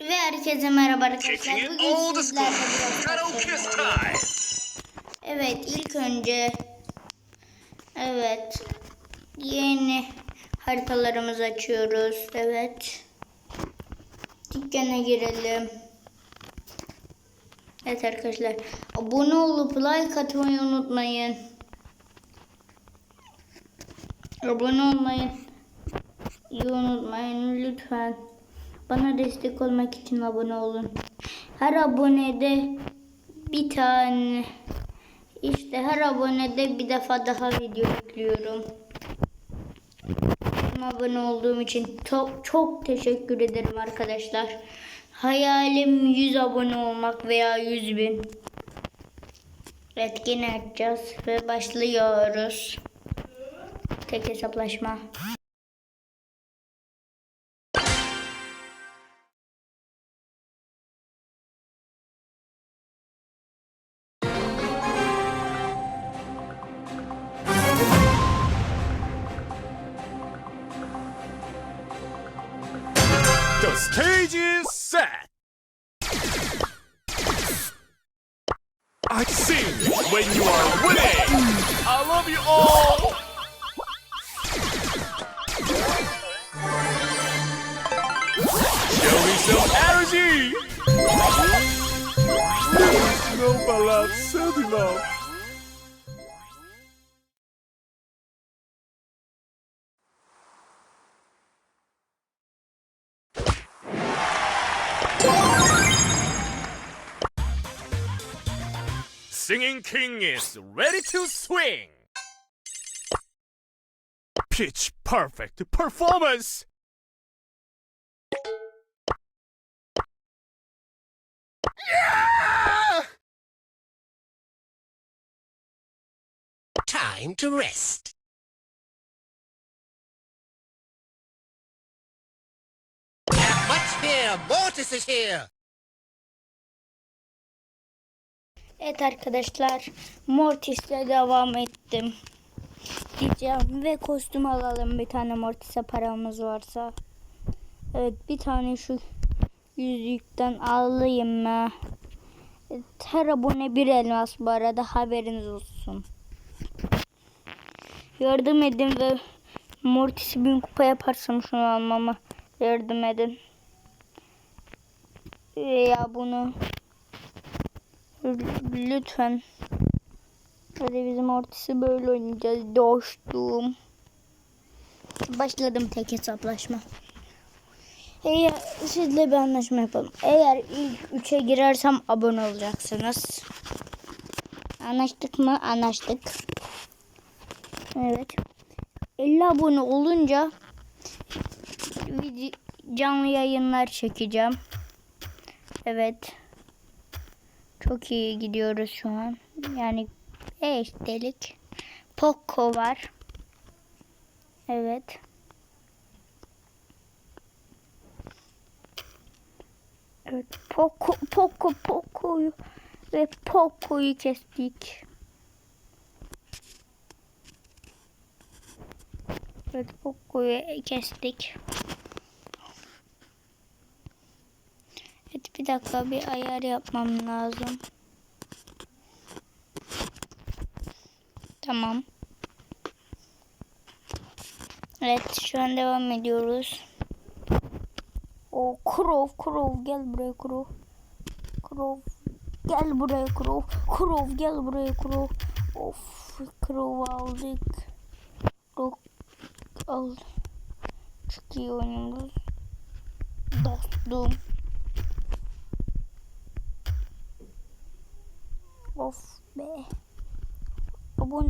Ve herkese merhaba arkadaşlar. Bugün sizlerle biraz. Evet ilk önce evet yeni haritalarımızı açıyoruz. Evet. Dükkana girelim. Evet arkadaşlar. Abone olup like atmayı unutmayın. Abone olmayı unutmayın lütfen. Bana destek olmak için abone olun. Her abonede bir tane işte her abonede bir defa daha video yüklüyorum. Abone olduğum için çok çok teşekkür ederim arkadaşlar. Hayalim 100 abone olmak veya 100 bin. Evet yine açacağız ve başlıyoruz. Tek hesaplaşma. The stage is set. I sing when you are winning. I love you all. Show me some energy. No balance, love. Singing King is ready to swing. Pitch perfect performance. Yeah! Time to rest. Have much Mortis is here. Evet arkadaşlar Mortis'le devam ettim. Diyeceğim ve kostüm alalım bir tane Mortis'e paramız varsa. Evet bir tane şu yüzükten alayım mı? Her abone bir elmas bu arada haberiniz olsun. Yardım edin ve Mortis'i bin kupa yaparsam şunu almama yardım edin. Veya bunu Lütfen. Hadi bizim ortası böyle oynayacağız. Dostum. Başladım tek hesaplaşma. Eğer sizle bir anlaşma yapalım. Eğer ilk üçe girersem abone olacaksınız. Anlaştık mı? Anlaştık. Evet. 50 abone olunca canlı yayınlar çekeceğim. Evet. Çok iyi gidiyoruz şu an. Yani 5 delik. Poco var. Evet. Evet. Poco, Poco, Poco'yu ve Poco'yu kestik. Evet, Poco'yu kestik. Evet bir dakika bir ayar yapmam lazım. Tamam. Evet şu an devam ediyoruz. O Krov Krov gel buraya Krov. Krov gel buraya Krov. Krov gel buraya Krov. Of Krov aldık. Krov al. Çok iyi oynuyoruz. Dostum. Of be. Abone.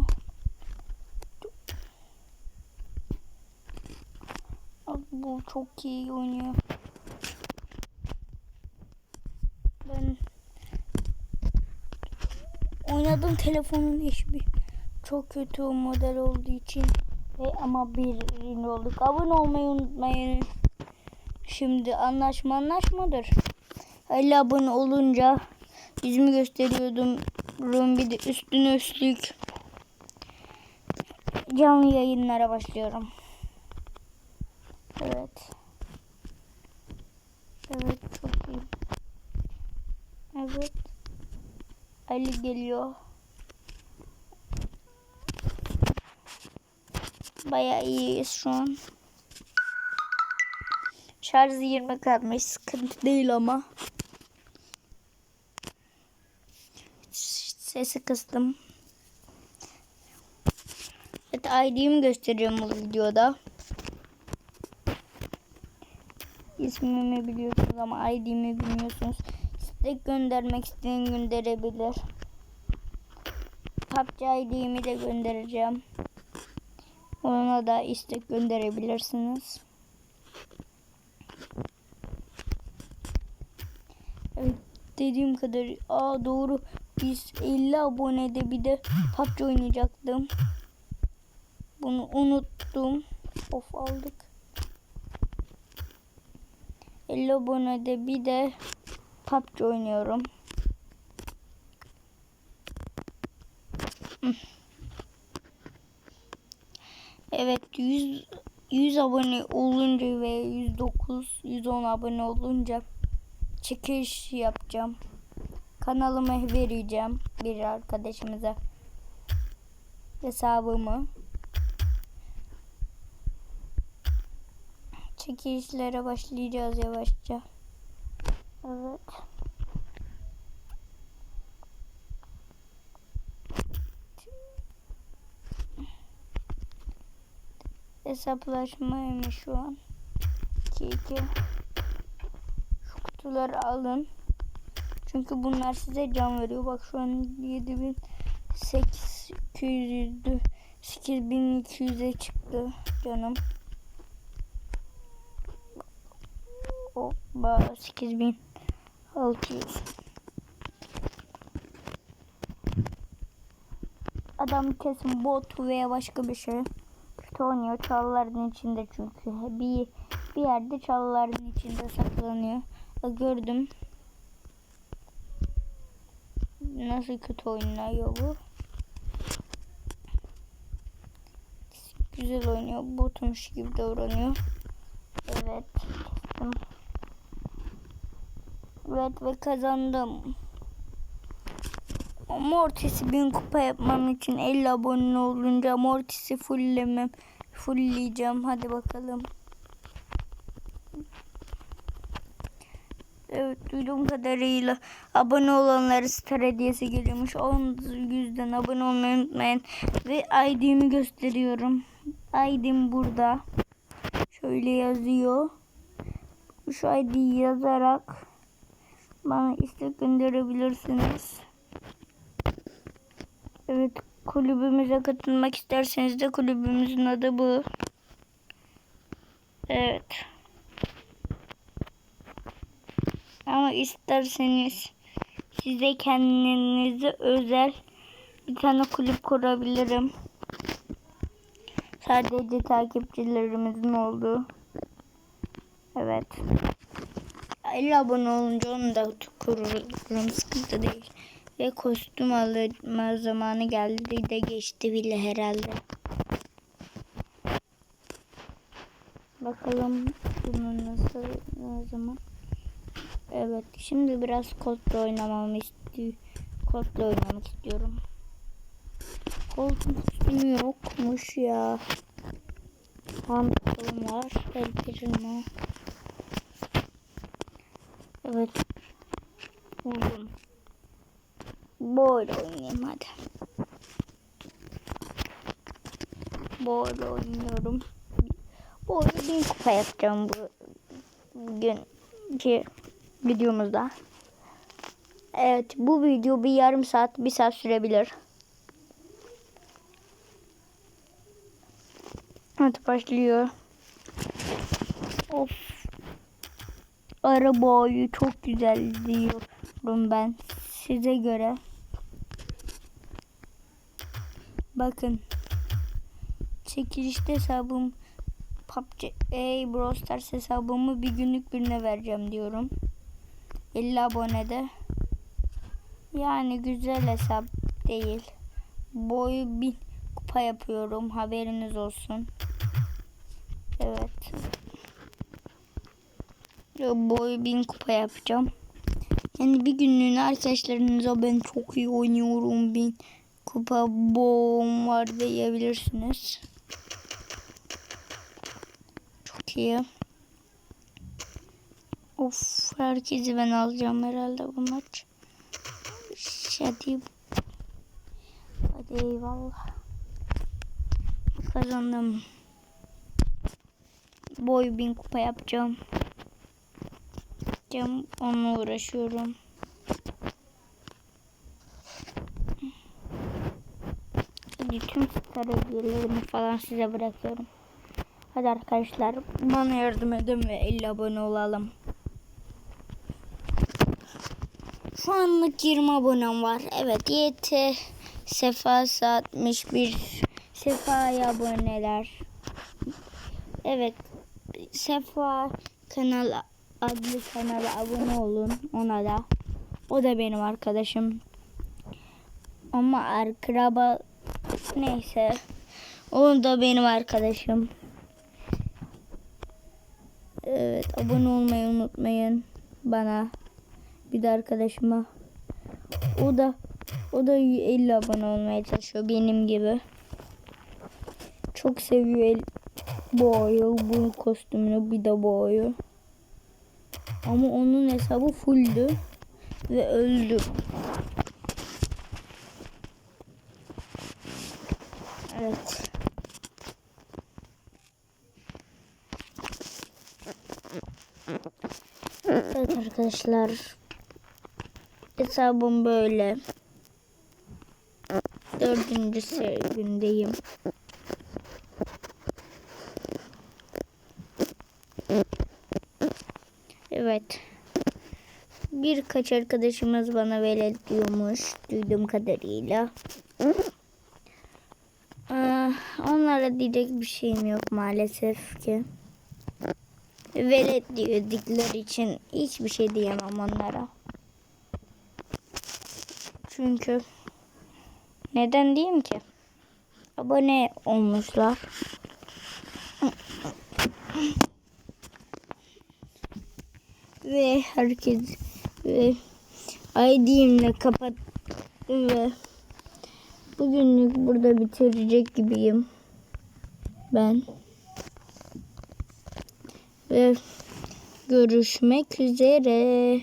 Abi bu çok iyi oynuyor. Ben oynadığım telefonun hiçbir çok kötü model olduğu için ve ama bir olduk. Abone olmayı unutmayın. Şimdi anlaşma anlaşmadır. 50 abone olunca yüzümü gösteriyordum. Bunun bir de üstüne üstlük canlı yayınlara başlıyorum. Evet. Evet çok iyi. Evet. Ali geliyor. Bayağı iyiyiz şu an. Şarjı 20 kalmış. Sıkıntı değil ama. Sesi kıstım. Evet ID'mi göstereceğim bu videoda. İsmimi biliyorsunuz ama ID'mi bilmiyorsunuz. İstek göndermek isteyen gönderebilir. PUBG ID'mi de göndereceğim. Ona da istek gönderebilirsiniz. Evet dediğim kadar aa doğru biz 50 abonede bir de PUBG oynayacaktım. Bunu unuttum. Of aldık. 50 abonede bir de PUBG oynuyorum. Evet 100 100 abone olunca ve 109 110 abone olunca çekiş yapacağım. Kanalıma vereceğim bir arkadaşımıza hesabımı. Çekilişlere başlayacağız yavaşça. Evet. Hesaplaşmaymış şu an. 2 2 Şu kutuları alın. Çünkü bunlar size can veriyor. Bak şu an 7800'dü. 8200'e çıktı canım. Hoppa 8600. Adam kesin bot veya başka bir şey. Kötü oynuyor. Çalıların içinde çünkü. Bir, bir yerde çalıların içinde saklanıyor. Gördüm. Nasıl kötü oynuyor bu? Güzel oynuyor. Botmuş gibi davranıyor. Evet. Evet ve kazandım. Mortis'i bin kupa yapmam için 50 abone olunca Mortis'i fulllemem. Fullleyeceğim. Hadi bakalım. Evet duyduğum kadarıyla abone olanlara star hediyesi geliyormuş. 10 yüzden abone olmayı unutmayın. Ve ID'mi gösteriyorum. ID'm burada. Şöyle yazıyor. Şu ID'yi yazarak bana istek gönderebilirsiniz. Evet kulübümüze katılmak isterseniz de kulübümüzün adı bu. Evet. Ama isterseniz size kendinize özel bir tane kulüp kurabilirim. Sadece takipçilerimizin olduğu. Evet. 50 abone olunca onu da kururum. Sıkıntı değil. Ve kostüm alma zamanı geldi de geçti bile herhalde. Bakalım bunu nasıl ne zaman. Evet şimdi biraz kodla oynamamı istiyor. Kodla oynamak istiyorum. Koltuğun kostümü yokmuş ya. Pantolon var. Eldirim Evet. Buldum. Böyle oynayayım hadi. Böyle oynuyorum. Böyle bin kupa yapacağım bu bugünkü videomuzda. Evet bu video bir yarım saat bir saat sürebilir. Evet başlıyor. Of. Arabayı çok güzel diyorum ben size göre. Bakın. Çekilişte hesabım PUBG ey Brawl Stars hesabımı bir günlük birine vereceğim diyorum. 50 abonede. Yani güzel hesap değil. Boyu bir kupa yapıyorum. Haberiniz olsun. Evet. Boyu bin kupa yapacağım. Yani bir günlüğüne arkadaşlarınıza ben çok iyi oynuyorum. Bin kupa bom var diyebilirsiniz. Çok iyi. Of herkesi ben alacağım herhalde bu maç. Hadi. Hadi eyvallah. Kazandım. Boy bin kupa yapacağım. Yapacağım. Onunla uğraşıyorum. Hadi tüm stratejilerimi falan size bırakıyorum. Hadi arkadaşlar bana yardım edin ve 50 abone olalım. Şu anlık 20 abonem var. Evet YT Sefa 61 Sefa'ya aboneler. Evet Sefa kanal adlı kanala abone olun ona da. O da benim arkadaşım. Ama akraba neyse. O da benim arkadaşım. Evet abone olmayı unutmayın bana. Bir de arkadaşıma. O da o da 50 abone olmaya çalışıyor benim gibi. Çok seviyor el, bu oyu, bu kostümünü bir de bu oyu. Ama onun hesabı fulldü ve öldü. Evet. Evet arkadaşlar. Hesabım böyle. Dördüncü gündeyim. Evet. Birkaç arkadaşımız bana velet diyormuş. Duyduğum kadarıyla. Aa, onlara diyecek bir şeyim yok maalesef ki. Velet diyor için hiçbir şey diyemem onlara. Çünkü neden diyeyim ki? Abone olmuşlar. ve herkes ve ID'imle kapattım ve bugünlük burada bitirecek gibiyim ben ve görüşmek üzere.